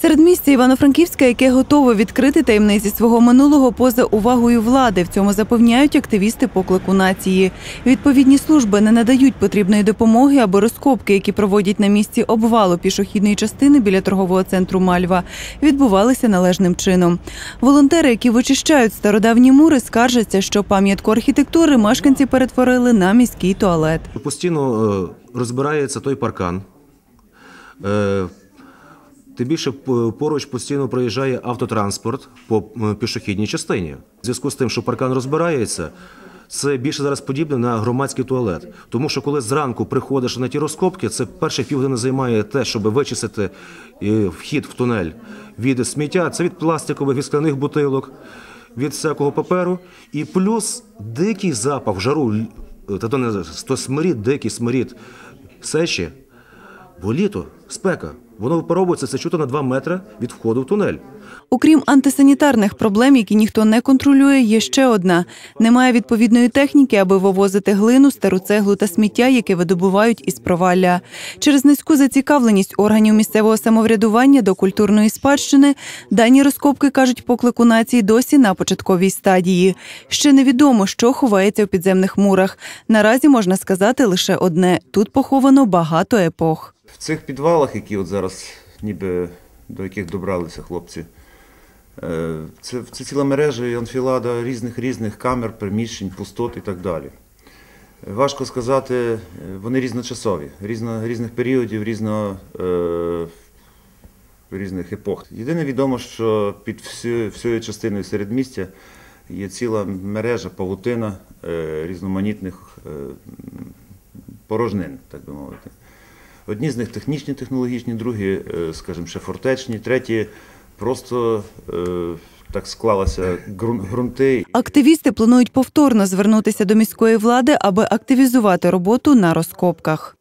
Середмістя Івано-Франківська, яке готове відкрити таємниці свого минулого поза увагою влади. В цьому запевняють активісти поклику нації. Відповідні служби не надають потрібної допомоги, аби розкопки, які проводять на місці обвалу пішохідної частини біля торгового центру Мальва, відбувалися належним чином. Волонтери, які вичищають стародавні мури, скаржаться, що пам'ятку архітектури мешканці перетворили на міський туалет. Постійно е, розбирається той паркан. Е, Тим більше поруч постійно проїжджає автотранспорт по пішохідній частині. В зв'язку з тим, що паркан розбирається, це більше зараз подібне на громадський туалет. Тому що коли зранку приходиш на ті розкопки, це перші півгодини займає те, щоб вичистити е, вхід в тунель від сміття. Це від пластикових, від скляних бутилок, від всякого паперу. І плюс дикий запах жару, та то не то смирід, дикий смирід сечі. Бо літо, спека, воно випаровується це чути на 2 метри від входу в тунель. Окрім антисанітарних проблем, які ніхто не контролює, є ще одна: немає відповідної техніки, аби вивозити глину, стару цеглу та сміття, яке видобувають із провалля. Через низьку зацікавленість органів місцевого самоврядування до культурної спадщини дані розкопки кажуть поклику нації досі на початковій стадії. Ще невідомо, що ховається у підземних мурах. Наразі можна сказати лише одне: тут поховано багато епох. В цих підвалах, які от зараз ніби до яких добралися хлопці, е, це, це ціла мережа і анфілада різних різних камер, приміщень, пустот і так далі. Важко сказати, е, вони різночасові, різно, різних періодів, різно, е, різних епох. Єдине відомо, що під всю, всією частиною середмістя є ціла мережа, павутина е, різноманітних е, порожнин, так би мовити. Одні з них технічні, технологічні, другі, е, скажімо, ще фортечні, треті просто е, так склалися ґрун- ґрунти. Активісти планують повторно звернутися до міської влади, аби активізувати роботу на розкопках.